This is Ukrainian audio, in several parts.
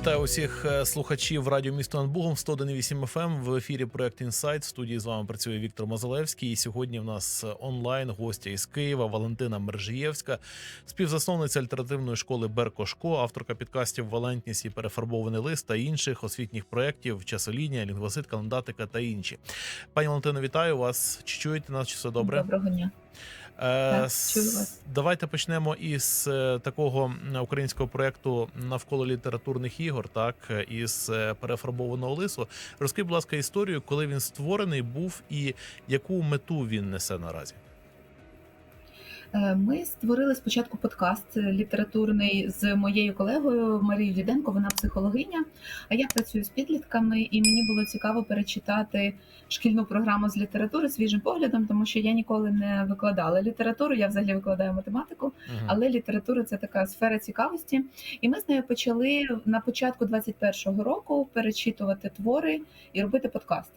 Вітаю усіх е, слухачів радіо місто над Бугом 101,8 FM. В ефірі проект Інсайт. Студії з вами працює Віктор Мазалевський. І сьогодні в нас онлайн гостя із Києва Валентина Мержиєвська, співзасновниця альтернативної школи Беркошко, авторка підкастів Валентність і перефарбований лист та інших освітніх проєктів, часолінія, лінгвосит, календатика та інші. Пані Валентино, вітаю вас. Чи чуєте нас? Чи все добре? Доброго дня. Е, Так. Давайте почнемо із е, такого українського проєкту навколо літературних ігор, так із е, перефарбованого лису. Розкажіть, будь ласка, історію, коли він створений був і яку мету він несе наразі. Е, Ми створили спочатку подкаст літературний з моєю колегою Марією Діденко. Вона психологиня. А я працюю з підлітками, і мені було цікаво перечитати шкільну програму з літератури свіжим поглядом, тому що я ніколи не викладала літературу. Я взагалі викладаю математику, але література це така сфера цікавості. І ми з нею почали на початку 21-го року перечитувати твори і робити подкаст.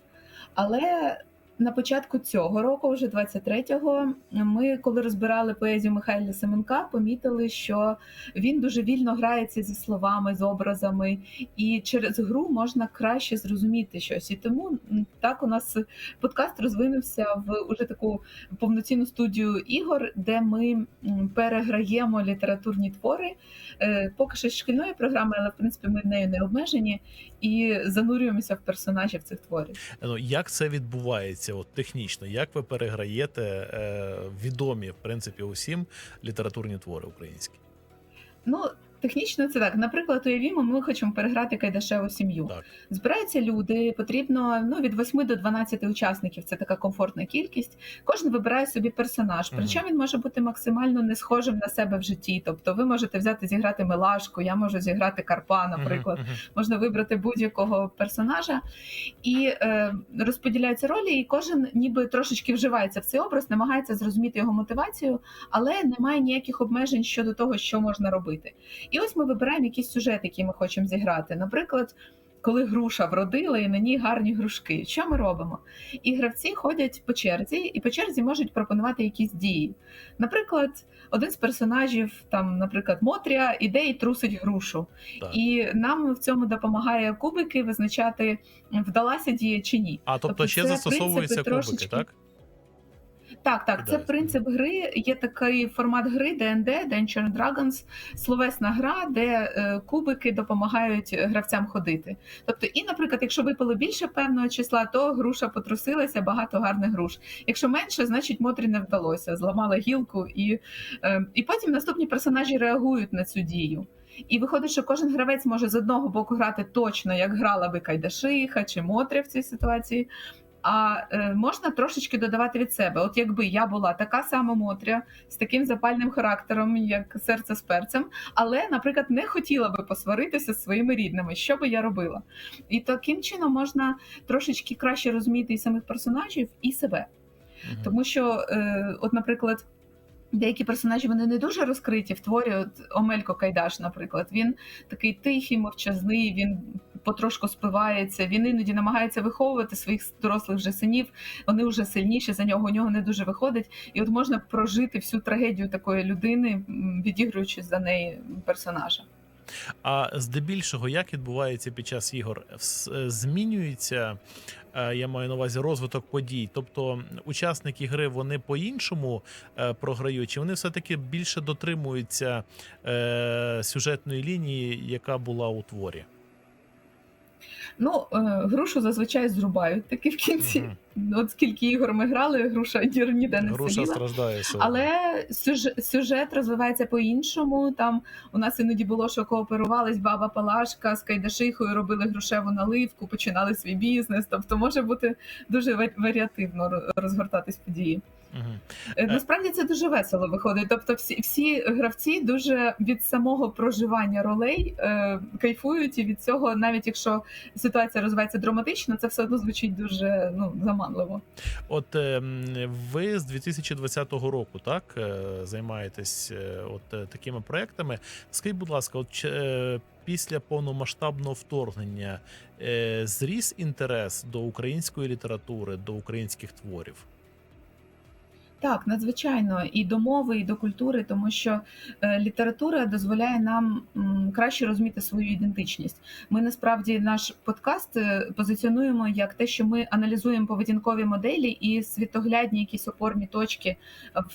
Але на початку цього року, вже 23-го, ми, коли розбирали поезію Михайла Семенка, помітили, що він дуже вільно грається зі словами, з образами, і через гру можна краще зрозуміти щось. І тому так у нас подкаст розвинувся в уже таку повноцінну студію ігор, де ми переграємо літературні твори. Е, Поки що шкільної програми, але в принципі ми нею не обмежені і занурюємося в персонажів цих творів. Ну як це відбувається? От технічно, як ви переграєте е, відомі в принципі усім літературні твори українські? Ну, технічно це так. Наприклад, уявімо, ми хочемо переграти Кайдашеву сім'ю. Збираються люди, потрібно ну, від 8 до 12 учасників, це така комфортна кількість. Кожен вибирає собі персонаж. Причому він може бути максимально не схожим на себе в житті. Тобто ви можете взяти зіграти Милашку, я можу зіграти Карпа, наприклад. Можна вибрати будь-якого персонажа і е, розподіляються ролі, і кожен ніби трошечки вживається в цей образ, намагається зрозуміти його мотивацію, але немає ніяких обмежень щодо того, що можна робити. І ось ми вибираємо якийсь сюжет, який ми хочемо зіграти. Наприклад, коли груша вродила і на ній гарні грушки. Що ми робимо? І гравці ходять по черзі, і по черзі можуть пропонувати якісь дії. Наприклад, один з персонажів, там, наприклад, Мотря, іде і трусить грушу. Так. І нам в цьому допомагає кубики визначати, вдалася дія чи ні. А тобто, тобто ще це застосовуються принципи кубики, трошечки- так? Так, так, це принцип гри. Є такий формат гри D&D, Dungeons and Dragons, словесна гра, де е, кубики допомагають гравцям ходити. Тобто, і, наприклад, якщо випало більше певного числа, то груша потрусилася, багато гарних груш. Якщо менше, значить Мотрі не вдалося, зламала гілку, і, е, і потім наступні персонажі реагують на цю дію. І виходить, що кожен гравець може з одного боку грати точно, як грала би Кайдашиха чи Мотря в цій ситуації. А е, можна трошечки додавати від себе. От якби я була така сама Мотря з таким запальним характером, як серце з перцем, але, наприклад, не хотіла би посваритися з своїми рідними, що би я робила? І таким чином можна трошечки краще розуміти і самих персонажів, і себе. Мгм. Тому що, е, от, наприклад, деякі персонажі вони не дуже розкриті в творі. От Омелько Кайдаш, наприклад, він такий тихий, мовчазний, він потрошку спивається. Він іноді намагається виховувати своїх дорослих вже синів. Вони вже сильніші за нього, у нього не дуже виходить. І от можна прожити всю трагедію такої людини, відігруючи за неї персонажа. А здебільшого, як відбувається під час ігор? Е, Змінюється, е, я маю на увазі розвиток подій. Тобто учасники гри вони по-іншому е, програють, чи вони все-таки більше дотримуються сюжетної лінії, яка була у творі? Ну, е, грушу зазвичай зрубають таки в кінці. От скільки ігор ми грали, груша ні- ніде не Груша сиділа. страждає сьогодні. Але сюжет, сюжет розвивається по-іншому. Там у нас іноді було, що кооперувались баба Палашка з Кайдашихою, робили грошеву наливку, починали свій бізнес. Тобто може бути дуже варіативно розгортатись події. Е, Насправді це дуже весело виходить. Тобто, всі, всі гравці дуже від самого проживання ролей е, кайфують, і від цього, навіть якщо ситуація розвивається драматично, це все одно звучить дуже ну заманливо. От е, м, ви з 2020 року так е, займаєтесь е, от е, такими проектами. Скажіть, будь ласка, от після повномасштабного вторгнення зріс інтерес до української літератури, до українських творів? Так, надзвичайно і до мови, і до культури, тому що е, література дозволяє нам краще розуміти свою ідентичність. Ми насправді наш подкаст е, позиціонуємо як те, що ми аналізуємо поведінкові моделі і світоглядні якісь опорні точки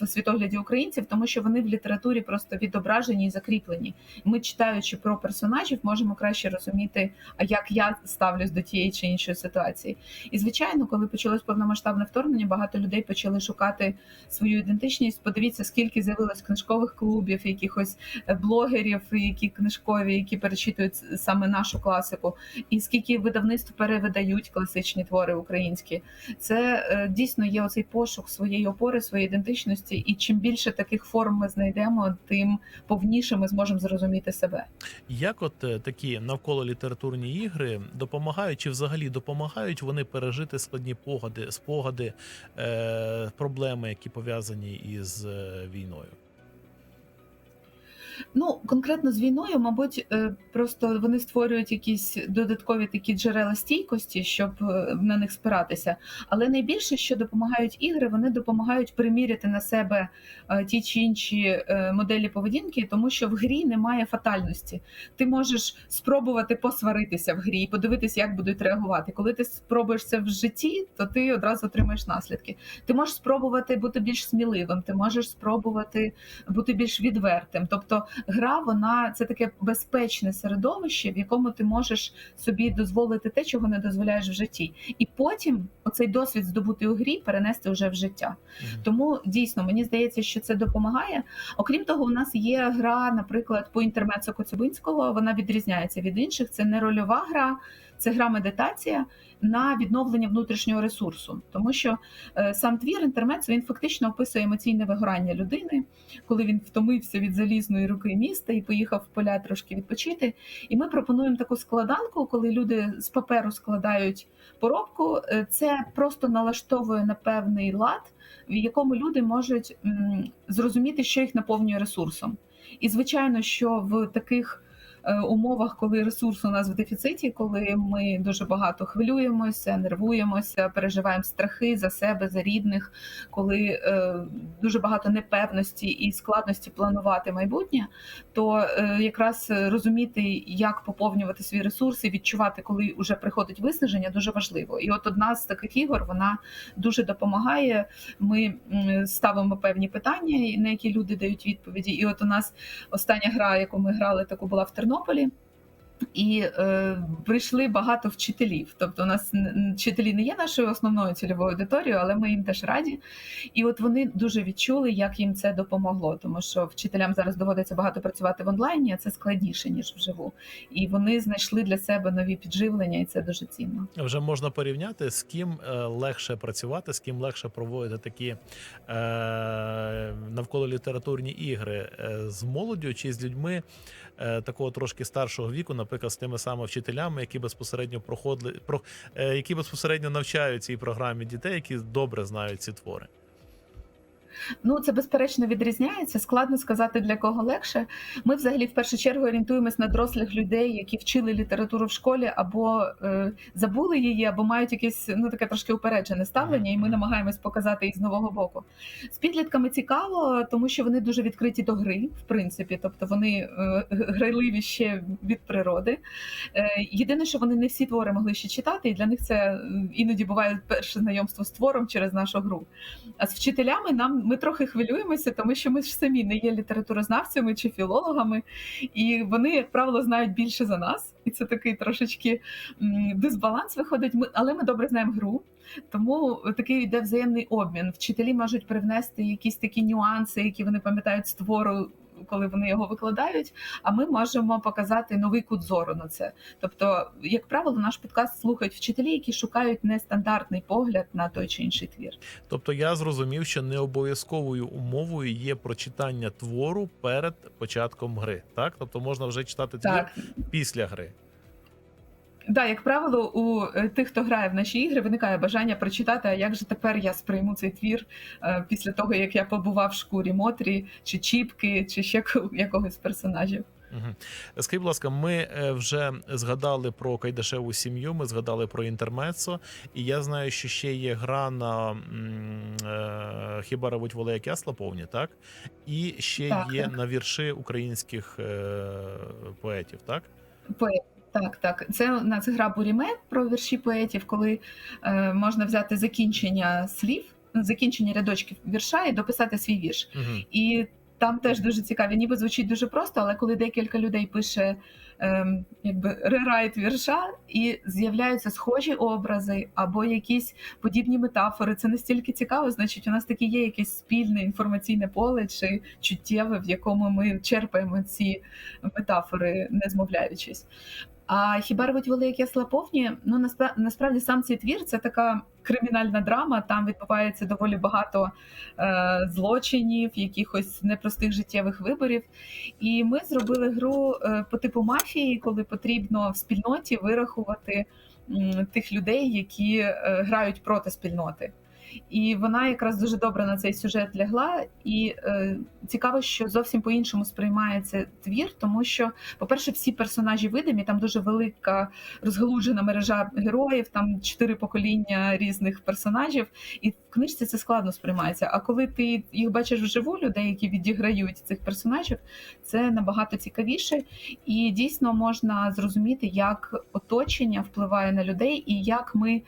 в світогляді українців, тому що вони в літературі просто відображені і закріплені. Ми, читаючи про персонажів, можемо краще розуміти, як я ставлюсь до тієї чи іншої ситуації. І звичайно, коли почалось повномасштабне вторгнення, багато людей почали шукати свою ідентичність. Подивіться, скільки з'явилось книжкових клубів, якихось е, блогерів, які книжкові, які перечитують саме нашу класику, і скільки видавництв перевидають класичні твори українські. Це е, дійсно є оцей пошук своєї опори, своєї ідентичності. І чим більше таких форм ми знайдемо, тим повніше ми зможемо зрозуміти себе. Як от е, такі навколо літературні ігри допомагають чи взагалі допомагають вони пережити складні погади, спогади, е, проблеми, які пов'язані із е, війною? Ну конкретно з війною, мабуть, е, просто вони створюють якісь додаткові такі джерела стійкості, щоб е, на них спиратися. Але найбільше, що допомагають ігри, вони допомагають приміряти на себе е, ті чи інші моделі поведінки, тому що в грі немає фатальності. Ти можеш спробувати посваритися в грі, і подивитися, як будуть реагувати. Коли ти спробуєш це в житті, то ти одразу отримаєш наслідки. Ти можеш спробувати бути більш сміливим, ти можеш спробувати бути більш відвертим. Тобто гра вона це таке безпечне середовище, в якому ти можеш собі дозволити те, чого не дозволяєш в житті, і потім оцей досвід здобути у грі перенести вже в життя. Мгм. Тому дійсно мені здається, що це допомагає. Окрім того, у нас є гра, наприклад, по інтермецу Коцюбинського. Вона відрізняється від інших. Це не рольова гра, це гра медитація на відновлення внутрішнього ресурсу, тому що е, сам твір інтермецо він фактично описує емоційне вигорання людини, коли він втомився від залізної руки міста і поїхав в поля трошки відпочити. І ми пропонуємо таку складанку, коли люди з паперу складають поробку. Е, Це просто налаштовує на певний лад, в якому люди можуть зрозуміти, що їх наповнює ресурсом. І звичайно, що в таких умовах, коли ресурс у нас в дефіциті, коли ми дуже багато хвилюємося, нервуємося, переживаємо страхи за себе, за рідних, коли е, дуже багато непевності і складності планувати майбутнє, то е, якраз розуміти, як поповнювати свій ресурс і відчувати, коли вже приходить виснаження, дуже важливо. І от одна з таких ігор вона дуже допомагає. Ми ставимо певні питання, на які люди дають відповіді. І от у нас остання гра, яку ми грали, таку була в Тернополі. І е, прийшли багато вчителів. Тобто, у нас вчителі не є нашою основною цільовою аудиторією, але ми їм теж раді. І от вони дуже відчули, як їм це допомогло, тому що вчителям зараз доводиться багато працювати в онлайні, а це складніше ніж вживу. І вони знайшли для себе нові підживлення, і це дуже цінно. Вже можна порівняти, з ким е, легше працювати, з ким легше проводити такі е, навколо літературні ігри е, з молоддю чи з людьми е, такого трошки старшого віку, наприклад, з тими самими вчителями, які безпосередньо проходили, про, е, які безпосередньо навчають цій програмі дітей, які добре знають ці твори. Ну, це безперечно відрізняється. Складно сказати для кого легше. Ми взагалі в першу чергу орієнтуємось на дорослих людей, які вчили літературу в школі, або е, забули її, або мають якесь ну таке трошки упереджене ставлення, і ми намагаємось показати їх з нового боку. З підлітками цікаво, тому що вони дуже відкриті до гри, в принципі, тобто вони е, грайливі ще від природи. Е, єдине, що вони не всі твори могли ще читати, і для них це іноді буває перше знайомство з твором через нашу гру. А з вчителями нам ми трохи хвилюємося, тому що ми ж самі не є літературознавцями чи філологами, і вони, як правило, знають більше за нас. І це такий трошечки дисбаланс виходить. Ми, але ми добре знаємо гру. Тому такий йде взаємний обмін. Вчителі можуть привнести якісь такі нюанси, які вони пам'ятають з твору. Коли вони його викладають, а ми можемо показати новий кут зору на це. Тобто, як правило, наш подкаст слухають вчителі, які шукають нестандартний погляд на той чи інший твір. Тобто я зрозумів, що не обов'язковою умовою є прочитання твору перед початком гри. Так, тобто можна вже читати твір Так, після гри. Да, як правило, у е, тих, хто грає в наші ігри, виникає бажання прочитати, а як же тепер я сприйму цей твір е, після того, як я побував в шкурі Мотрі, чи Чіпки, чи ще якогось персонажів. Мгм. Скажіть, будь ласка, ми е, вже згадали про Кайдашеву сім'ю, ми згадали про інтермецо, і я знаю, що ще є гра на е, Хіба ревуть воли, як ясла повні, так? І ще Так, є так. на вірші українських е, поетів, так? Поет. Так, так. Це у нас гра Буріме про вірші поетів, коли е, можна взяти закінчення слів, закінчення рядочків вірша і дописати свій вірш. Угу. І там теж дуже цікаві, ніби звучить дуже просто, але коли декілька людей пише ем, якби рерайт вірша, і з'являються схожі образи або якісь подібні метафори, це настільки цікаво. Значить, у нас таки є якесь спільне інформаційне поле чи чуттєве, в якому ми черпаємо ці метафори, не змовляючись. А хіба рвуть великі слаповні? Ну наспра- насправді сам цей твір це така кримінальна драма. Там відбувається доволі багато е, злочинів, якихось непростих життєвих виборів. І ми зробили гру е, по типу мафії, коли потрібно в спільноті вирахувати тих людей, які е, грають проти спільноти. І вона якраз дуже добре на цей сюжет лягла. І е, цікаво, що зовсім по-іншому сприймається твір, тому що, по-перше, всі персонажі видимі, там дуже велика розгалуджена мережа героїв, там чотири покоління різних персонажів, і в книжці це складно сприймається. А коли ти їх бачиш вживу, людей, які відіграють цих персонажів, це набагато цікавіше, і дійсно можна зрозуміти, як оточення впливає на людей, і як ми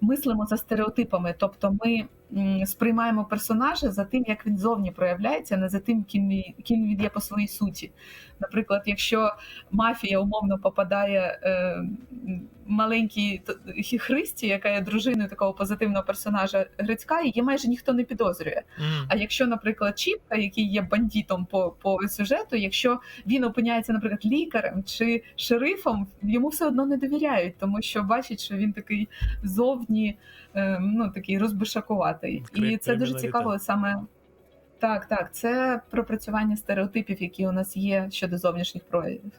мислимо за стереотипами. Тобто ми сприймаємо персонажа за тим, як він зовні проявляється, а не за тим, ким він, є по своїй суті. Наприклад, якщо мафія умовно попадає е, маленькій Христі, яка є дружиною такого позитивного персонажа Грицька, її майже ніхто не підозрює. А якщо, наприклад, Чіпка, який є бандитом по, по сюжету, якщо він опиняється, наприклад, лікарем чи шерифом, йому все одно не довіряють, тому що бачать, що він такий зовні, ну такий розбишакуватий. І це дуже цікаво саме. Так, так, це пропрацювання стереотипів, які у нас є щодо зовнішніх проявів.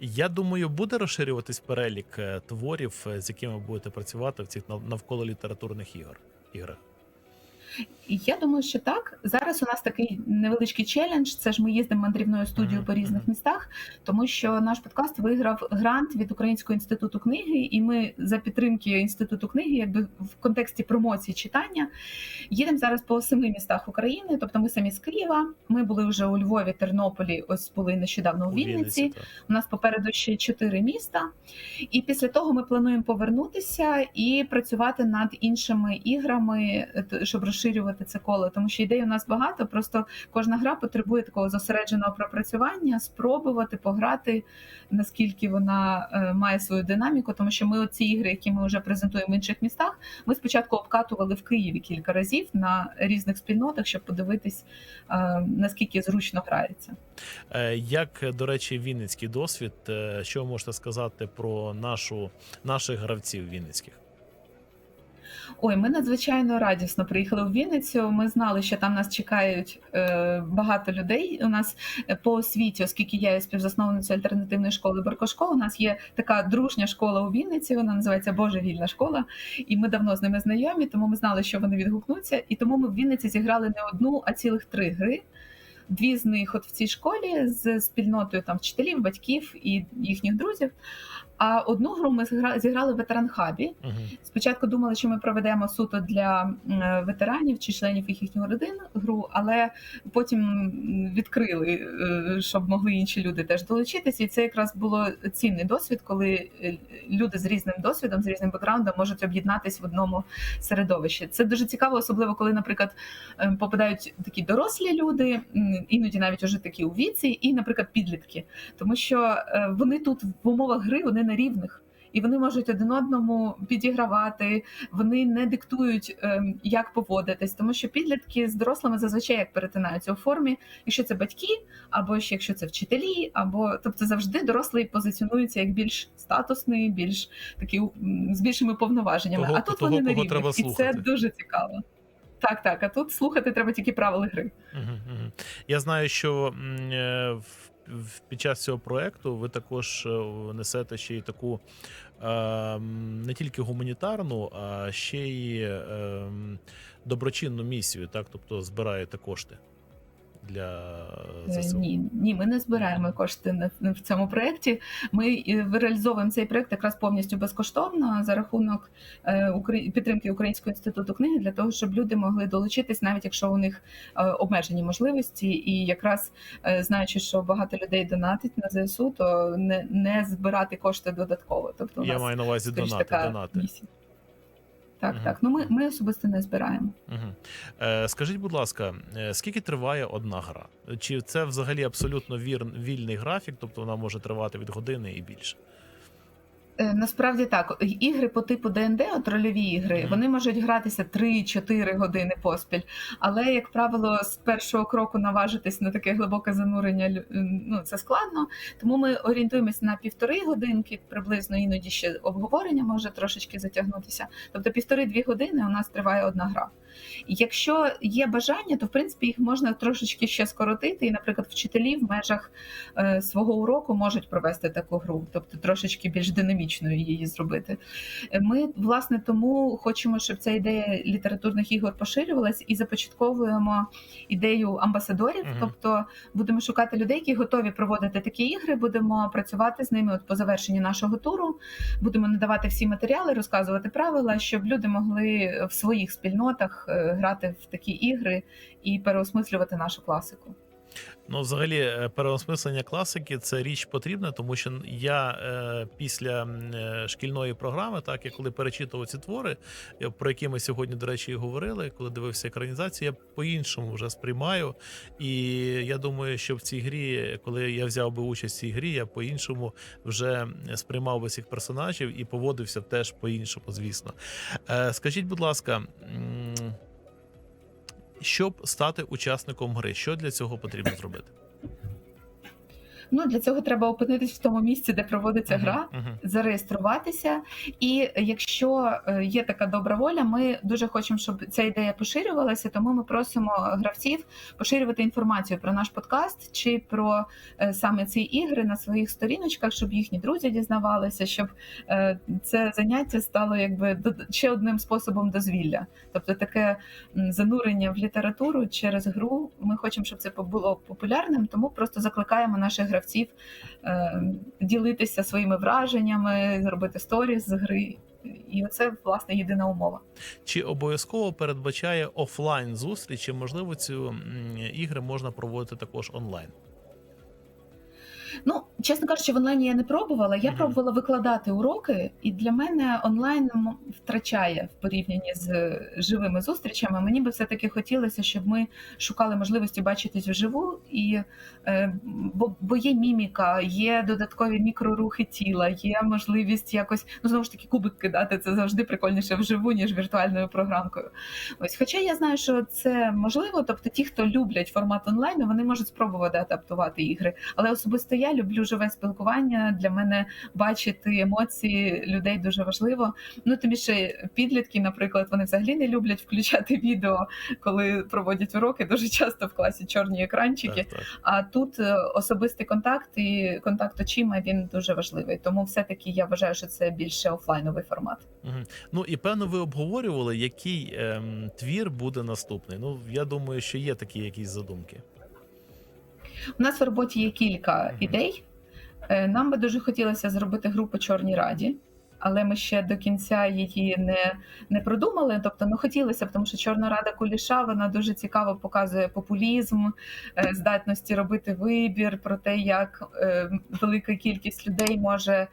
Я думаю, буде розширюватись перелік е, творів, е, з якими ви будете працювати в цих нав- навколо літературних ігор. іграх. Я думаю, що так. Зараз у нас такий невеличкий челендж. Це ж ми їздимо мандрівною студією по різних містах, тому що наш подкаст виграв грант від Українського інституту книги, і ми за підтримки інституту книги, якби в контексті промоції читання, їдемо зараз по семи містах України. Тобто, ми самі з Києва. Ми були вже у Львові, Тернополі. Ось були нещодавно у Вінниці. так. У нас попереду ще чотири міста, і після того ми плануємо повернутися і працювати над іншими іграми, е, щоб розширювати це коло. Тому що ідей у нас багато. Просто кожна гра потребує такого зосередженого пропрацювання, спробувати пограти, наскільки вона е, має свою динаміку. Тому що ми оці ігри, які ми вже презентуємо в інших містах, ми спочатку обкатували в Києві кілька разів на різних спільнотах, щоб подивитись, е, наскільки зручно грається. Е, Як, до речі, вінницький досвід, що ви можете сказати про нашу, наших гравців вінницьких? Ой, ми надзвичайно радісно приїхали в Вінницю. Ми знали, що там нас чекають е, багато людей. У нас е, по освіті, оскільки я є співзасновницею альтернативної школи Баркошко, у нас є така дружня школа у Вінниці. Вона називається Божевільна школа, і ми давно з ними знайомі, тому ми знали, що вони відгукнуться. І тому ми в Вінниці зіграли не одну, а цілих три гри. Дві з них от в цій школі з спільнотою там вчителів, батьків і їхніх друзів. А одну гру ми зігра- зіграли в ветеран-хабі. Угу. Спочатку думали, що ми проведемо суто для ветеранів чи членів їхніх родин гру, але потім відкрили, е, щоб могли інші люди теж долучитися. І це якраз було цінний досвід, коли е, люди з різним досвідом, з різним бекграундом можуть об'єднатись в одному середовищі. Це дуже цікаво, особливо коли, наприклад, е, попадають такі дорослі люди, іноді навіть уже такі у віці, і, наприклад, підлітки, тому що вони тут в умовах гри вони на рівних. І вони можуть один одному підігравати, вони не диктують, ем, як поводитись, тому що підлітки з дорослими зазвичай як перетинаються у формі, якщо це батьки, або ще якщо це вчителі, або тобто завжди дорослий позиціонується як більш статусний, більш такий з більшими повноваженнями. Того- а тут того, вони на треба і це дуже цікаво. Так, так. А тут слухати треба тільки правила гри. Угу, угу. Я знаю, що е, в- під час цього проекту ви також е, несете ще й таку е, не тільки гуманітарну, а ще й е, доброчинну місію, так? Тобто збираєте кошти. Для Е, ЗСУ? Ні, ні, ми не збираємо кошти на в цьому проєкті. Ми е, реалізовуємо цей проєкт якраз повністю безкоштовно за рахунок е, підтримки Українського інституту книги для того, щоб люди могли долучитись, навіть якщо у них е, обмежені можливості, і якраз е, знаючи, що багато людей донатить на ЗСУ, то не, не збирати кошти додатково. Тобто у Я маю на увазі донати. донати. місія. Так, угу. так. Ну ми, ми особисто не збираємо. Угу. Е, скажіть, будь ласка, е, скільки триває одна гра? Чи це взагалі абсолютно вір, вільний графік, тобто вона може тривати від години і більше? Е, Насправді так, ігри по типу ДНД, от рольові ігри, вони можуть гратися 3-4 години поспіль. Але, як правило, з першого кроку наважитись на таке глибоке занурення ну, це складно. Тому ми орієнтуємося на півтори годинки, приблизно іноді ще обговорення може трошечки затягнутися. Тобто півтори-дві години у нас триває одна гра. Якщо є бажання, то в принципі їх можна трошечки ще скоротити. І, наприклад, вчителі в межах е, свого уроку можуть провести таку гру, тобто трошечки більш динамічною її зробити. Ми власне тому хочемо, щоб ця ідея літературних ігор поширювалась і започатковуємо ідею амбасадорів. Мгм. Тобто будемо шукати людей, які готові проводити такі ігри. Будемо працювати з ними от по завершенні нашого туру. Будемо надавати всі матеріали, розказувати правила, щоб люди могли в своїх спільнотах грати в такі ігри і переосмислювати нашу класику. Ну, взагалі, е, переосмислення класики це річ потрібна, тому що я е, після е, шкільної програми, так я коли перечитував ці твори, про які ми сьогодні, до речі, і говорили, коли дивився екранізацію, я по-іншому вже сприймаю. І я думаю, що в цій грі, коли я взяв би участь в цій грі, я по-іншому вже сприймав би цих персонажів і поводився теж по-іншому, звісно. Е, скажіть, будь ласка. Щоб стати учасником гри, що для цього потрібно зробити? Ну для цього треба опинитись в тому місці, де проводиться Мгм, гра. мгм. зареєструватися. І якщо е, є така добра воля, ми дуже хочемо, щоб ця ідея поширювалася. Тому ми просимо гравців поширювати інформацію про наш подкаст чи про е, саме ці ігри на своїх сторіночках, щоб їхні друзі дізнавалися, щоб е, це заняття стало якби ще одним способом дозвілля. Тобто таке занурення в літературу через гру. Ми хочемо, щоб це було популярним, тому просто закликаємо наших гравців е, ділитися своїми враженнями, зробити сторіс з гри. І це власне єдина умова. Чи обов'язково передбачає офлайн зустрічі? Можливо, ці ігри можна проводити також онлайн. Ну, чесно кажучи, в онлайні я не пробувала. Я пробувала викладати уроки, і для мене онлайн втрачає в порівнянні з живими зустрічами. Мені би все таки хотілося, щоб ми шукали можливості бачитись вживу, і е, бо, бо є міміка, є додаткові мікрорухи тіла, є можливість якось ну знову ж таки кубик кидати. Це завжди прикольніше вживу, ніж віртуальною програмкою. Ось, хоча я знаю, що це можливо, тобто ті, хто люблять формат онлайну, вони можуть спробувати адаптувати ігри. Але особисто я люблю живе спілкування. Для мене бачити емоції людей дуже важливо. Ну тим більше підлітки, наприклад, вони взагалі не люблять включати відео, коли проводять уроки. Дуже часто в класі чорні екранчики. Так, так. А тут е, особистий контакт і контакт очима він дуже важливий. Тому все-таки я вважаю, що це більше офлайновий формат. Мгм. Ну і певно, ви обговорювали, який ем, твір буде наступний. Ну, я думаю, що є такі якісь задумки. У нас в роботі є кілька ідей. Е, Нам би дуже хотілося зробити гру по Чорній Раді, але ми ще до кінця її не, не продумали. Тобто, ну хотілося б, тому що Чорна Рада Куліша вона дуже цікаво показує популізм, е, здатності робити вибір про те, як е, велика кількість людей може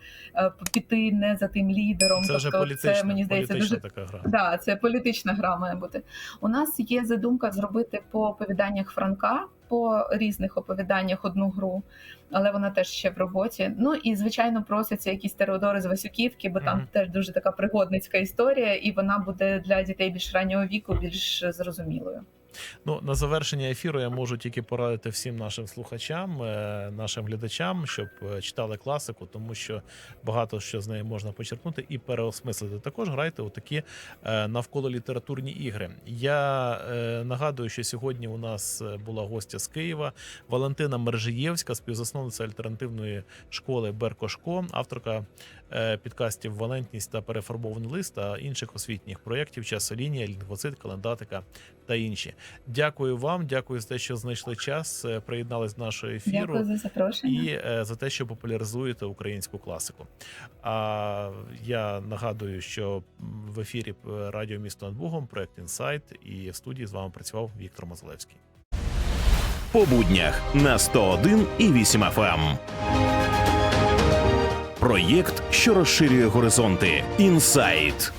піти не за тим лідером. Це вже тобто, політична, це мені здається політична дуже така гра. Да, це політична гра має бути. У нас є задумка зробити по оповіданнях Франка, по різних оповіданнях одну гру, але вона теж ще в роботі. Ну і звичайно просяться якісь Теодори з Васюківки, бо там Мгм. теж дуже така пригодницька історія, і вона буде для дітей більш раннього віку більш зрозумілою. Ну, на завершення ефіру я можу тільки порадити всім нашим слухачам, е, нашим глядачам, щоб е, читали класику, тому що багато що з неї можна почерпнути і переосмислити. Також грайте у такі е, навколо літературні ігри. Я нагадую, що сьогодні у нас була гостя з Києва Валентина Мержиєвська, співзасновниця альтернативної школи Беркошко, авторка підкастів Валентність та перефарбований лист та інших освітніх проєктів Часолінія, Лінгвоцит, Календатика та інші. Дякую вам, дякую за те, що знайшли час, е, приєднались до нашого ефіру. Дякую за запрошення. І е, за те, що популяризуєте українську класику. А я нагадую, що в ефірі е, Радіо Місто над Бугом, проект Інсайт, і в студії з вами працював Віктор Мозалевський. по буднях на 101 і 8 FM. Проєкт, що розширює горизонти. Інсайт.